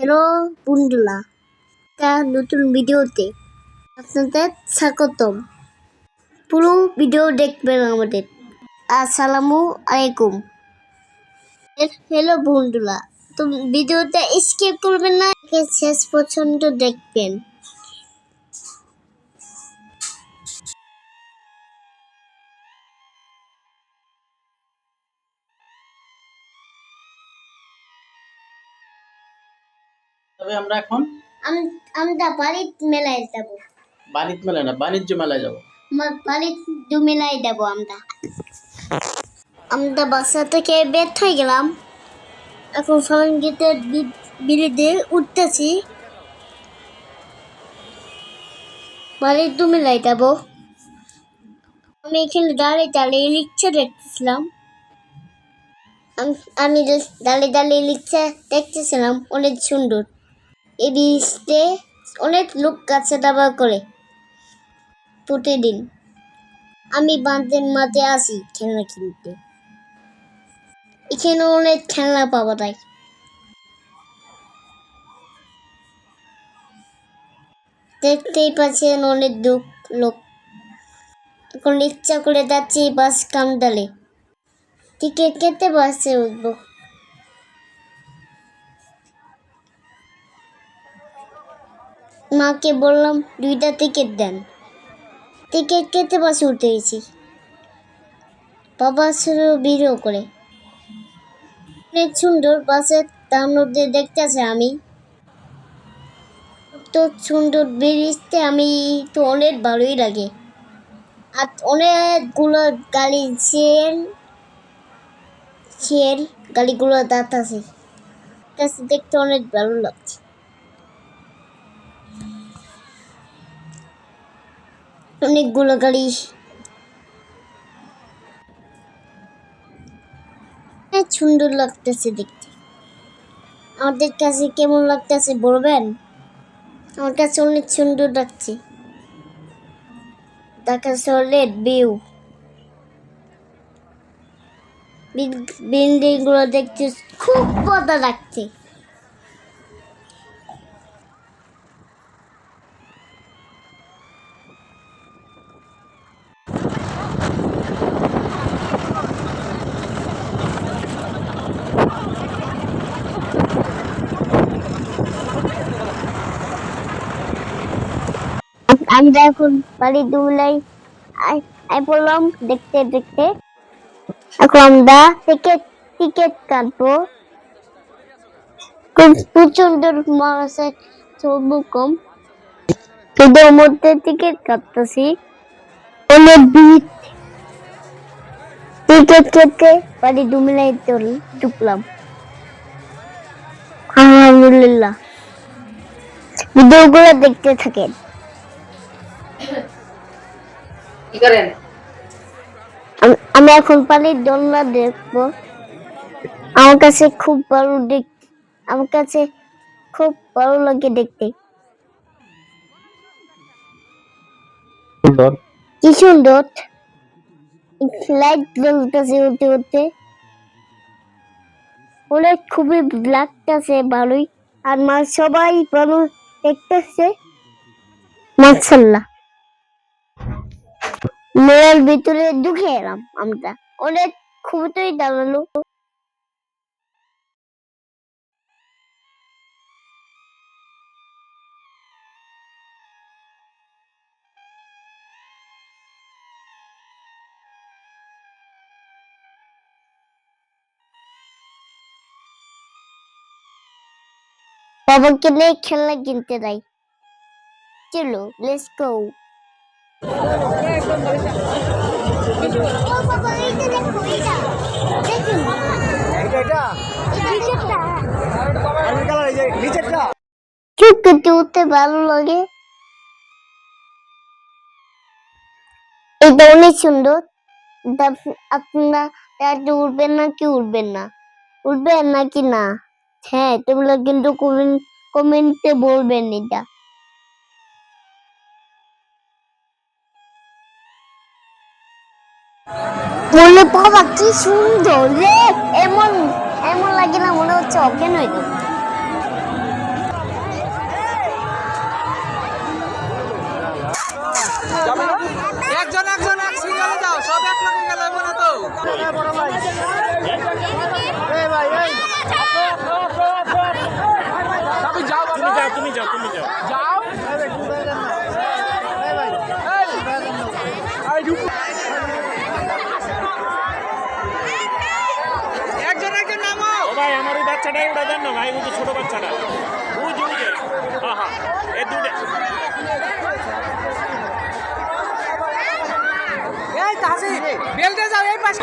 Hello বন্ধুরা, একটা নতুন ভিডিওতে আপনাদের স্বাগতম। পুরো ভিডিও দেখবেন আমাদের। আসসালামু আলাইকুম। হ্যালো বন্ধুরা, তো ভিডিওটা স্কিপ করবেন না শেষ পর্যন্ত দেখবেন। তবে আমরা এখন আমরা বাড়ির মেলায় যাব। বাণিজ্য মেলায় না বাণিজ্য মেলায় যাব। দু মেলায় যাব আমরা। আমরা বাসা থেকে বের হয়ে গেলাম। এখন ফলঙ্গিতে বিলিতে উঠতেছি। বাড়ির দু মেলায় যাব। আমি এখানে দাঁড়িয়ে দাঁড়িয়ে লিখছে দেখতেছিলাম। আমি দাঁড়িয়ে দাঁড়িয়ে লিখছে দেখতেছিলাম অনেক সুন্দর। এই অনেক লোক কাছে দাবা করে। প্রতিদিন আমি বাঁধের মাঝে আসি খেলনা কিনতে। এখানে অনেক খেলনা পাওয়া যায় দেখতেই পাচ্ছেন অনেক দুঃখ লোক। এখন ইচ্ছা করে যাচ্ছি বাস কামডালে টিকিট কেটে বাসে উঠবো। মাকে বললাম, দুইটা টিকিট দেন। টিকিট কেটে বাসে উঠে গেছি। বাবা ছিল ভিডিও করে। অনেক সুন্দর বাসের তার মধ্যে দেখতেছে আমি। তো সুন্দর বেরিয়েছে আমি তো অনেক ভালোই লাগে। আর অনেকগুলো গাড়ি চেন চেন গাড়িগুলো দাঁত আছে। দেখতে অনেক ভালো লাগছে। অনেকগুলো গাড়ি। অনেক সুন্দর লাগতেছে দেখতে। আমাদের কাছে কেমন লাগতেছে বলবেন? আমার কাছে অনেক সুন্দর লাগছে। ঢাকা শহরের ভিউ বিল্ডিংগুলো দেখতে খুব মজা লাগছে। এখন বাড়ি দুলাই। আই দেখতে দেখতে। এখন আমরা টিকিট টিকিট খুব প্রচণ্ড কম। মধ্যে টিকিট কাটতেছি। অনেক ভিড় টিকিট কেটে বাড়ি দুমিলাই ঢুকলাম। আলহামদুলিল্লাহ। ভিডিওগুলো দেখতে থাকেন। কি করেন? আমি এখন পানির দোলনা দেখব। আমার কাছে খুব ভালো দেখ আমার কাছে খুব ভালো লাগে দেখতে। সুন্দর। কি সুন্দর? লাইট জ্বলতেছে উঠতে উঠতে। অনেক খুবই লাগতেছে ভালোই। আর মা সবাই ভালো দেখতেছে। মার্শাল্লাহ মেয়ের ভিতরে ঢুকে এলাম আমরা। অনেক খুবই দাঁড়াল। বাবাকে নিয়ে খেলনা কিনতে যাই। চলো লেটস গো ভালো লাগে এটা অনেক সুন্দর আপনারা এটা উঠবেন না কি উঠবেন না উঠবেন নাকি না হ্যাঁ তোমরা কিন্তু কমেন্টে বলবেন এটা মনে বাবা কি সুন্দর রে। এমন এমন লাগে না মনে হচ্ছে অজ্ঞান হয়ে যাবে এই বুঝে ছোট বাচ্চাটা। বুঝে বুঝে হ্যাঁ হ্যাঁ এই দুটো। এই তাসি বেলতে যাও, এই পাশে।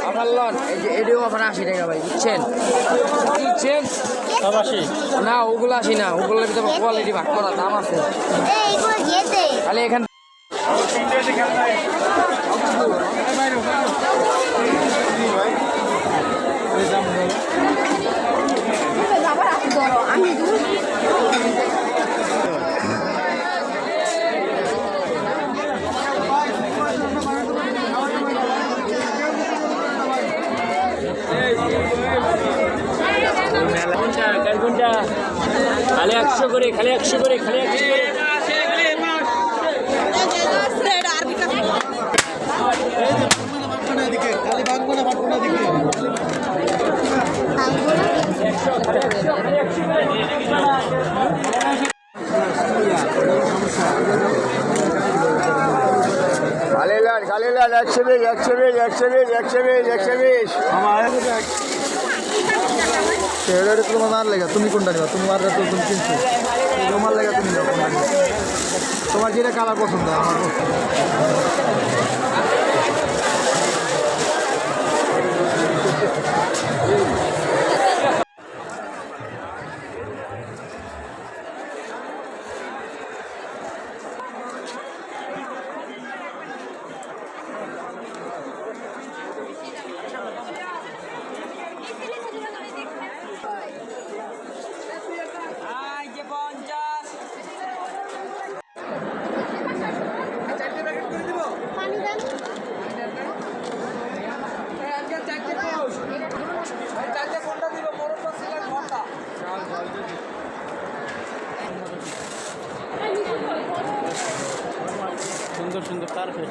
ওভারলক এই যে এডিও অফার আশি টাকা ভাই বুঝছেন? না ওগুলো আসি না ওগুলোর ভিতরে কোয়ালিটি ভাগ করা দাম আছে। এই এইগুলো যেতে খালি এখান খালি একশো করে খালি একশো করে খালি একশো করে। খালি লাল খালি লাল একশো বিশ একশো বিশ একশো বিশ একশো বিশ। বিশ এটা তোমার মার লেগা, তুমি কোনটা নিবা? তুমি মারটা তো তুমি কিনছো। তোমার লেগা তুমি নিবা, কোনটা নিবা? তোমার যেটা কালার পছন্দ, আমার পছন্দ। পানি সুন্দর সুন্দর কার্পেট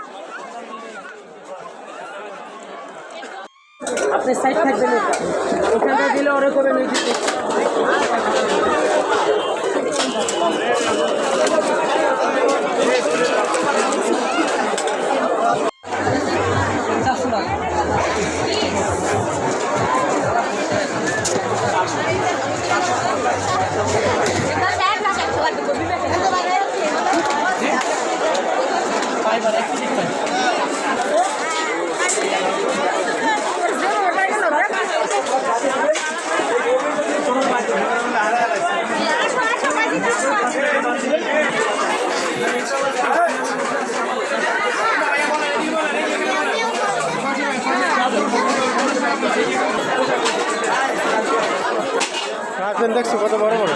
আপনি সাইড থাকবেন ওখানটা দিলে ওরে করবেন ওই দিকে রাখবেন দেখছ কত বড় বড়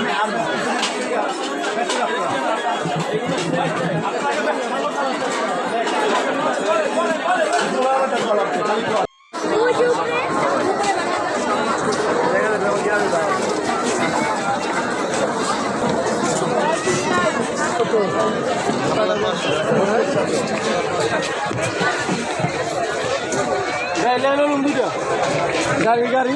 গাড়ি গাড়ি